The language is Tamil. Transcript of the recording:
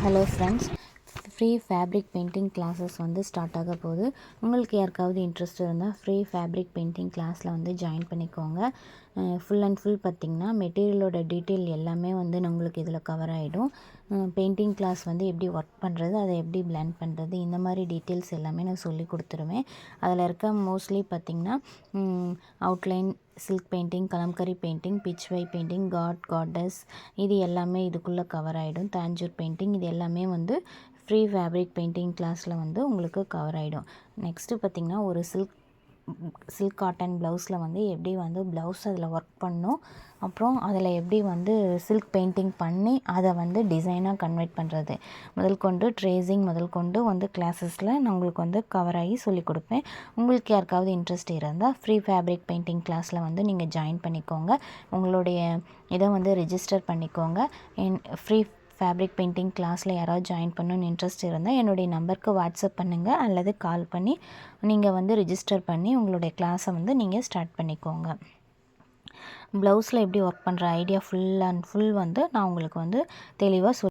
Hello friends Free fabric painting classes வந்து ஸ்டார்ட் ஆக போகுது. உங்களுக்கு யாருக்காவது இன்ட்ரெஸ்ட் இருந்தால் ஃப்ரீ ஃபேப்ரிக் பெயிண்டிங் கிளாஸில் வந்து ஜாயின் பண்ணிக்கோங்க. ஃபுல் அண்ட் ஃபுல் பார்த்திங்கன்னா மெட்டீரியலோட டீட்டெயில் எல்லாமே வந்து உங்களுக்கு இதில் கவர் ஆகிடும் பெயிண்டிங் கிளாஸ் வந்து எப்படி ஒர்க் பண்ணுறது அதை எப்படி பிளான் பண்ணுறது இந்த மாதிரி டீட்டெயில்ஸ் எல்லாமே நான் சொல்லி கொடுத்துருவேன். அதில் இருக்க மோஸ்ட்லி பார்த்திங்கன்னா outline silk painting Kalamkari painting Pichwai painting god goddess இது எல்லாமே இதுக்குள்ளே கவர் ஆகிடும் தாஞ்சூர் பெயிண்டிங் இது எல்லாமே வந்து ஃப்ரீ ஃபேப்ரிக் பெயிண்டிங் கிளாஸில் வந்து உங்களுக்கு கவர் ஆகிடும். நெக்ஸ்ட்டு பார்த்திங்கன்னா ஒரு சில்க் சில்க் காட்டன் ப்ளவுஸில் வந்து எப்படி வந்து ப்ளவுஸ் அதில் ஒர்க் பண்ணும் அப்புறம் அதில் எப்படி வந்து சில்க் பெயிண்டிங் பண்ணி அதை வந்து டிசைனாக கன்வெர்ட் பண்ணுறது. முதல் கொண்டு ட்ரேசிங் முதல் கொண்டு வந்து கிளாஸஸில் நான் உங்களுக்கு வந்து கவர் ஆகி சொல்லிக் கொடுப்பேன். உங்களுக்கு யாருக்காவது இன்ட்ரெஸ்ட் இருந்தால் ஃப்ரீ ஃபேப்ரிக் பெயிண்டிங் கிளாஸில் வந்து நீங்கள் ஜாயின் பண்ணிக்கோங்க. உங்களுடைய இதை வந்து ரிஜிஸ்டர் பண்ணிக்கோங்க. என் ஃப்ரீ ஃபேப்ரிக் பெயிண்டிங் கிளாஸில் யாராவது ஜாயின் பண்ணணுன்னு இன்ட்ரெஸ்ட் இருந்தால் என்னுடைய நம்பருக்கு வாட்ஸ்அப் பண்ணுங்கள் அல்லது கால் பண்ணி நீங்கள் வந்து ரிஜிஸ்டர் பண்ணி உங்களுடைய கிளாஸை வந்து நீங்கள் ஸ்டார்ட் பண்ணிக்கோங்க. ப்ளவுஸில் எப்படி ஒர்க் பண்ணுற ஐடியா ஃபுல் அண்ட் ஃபுல் வந்து நான் உங்களுக்கு வந்து தெளிவாக சொல்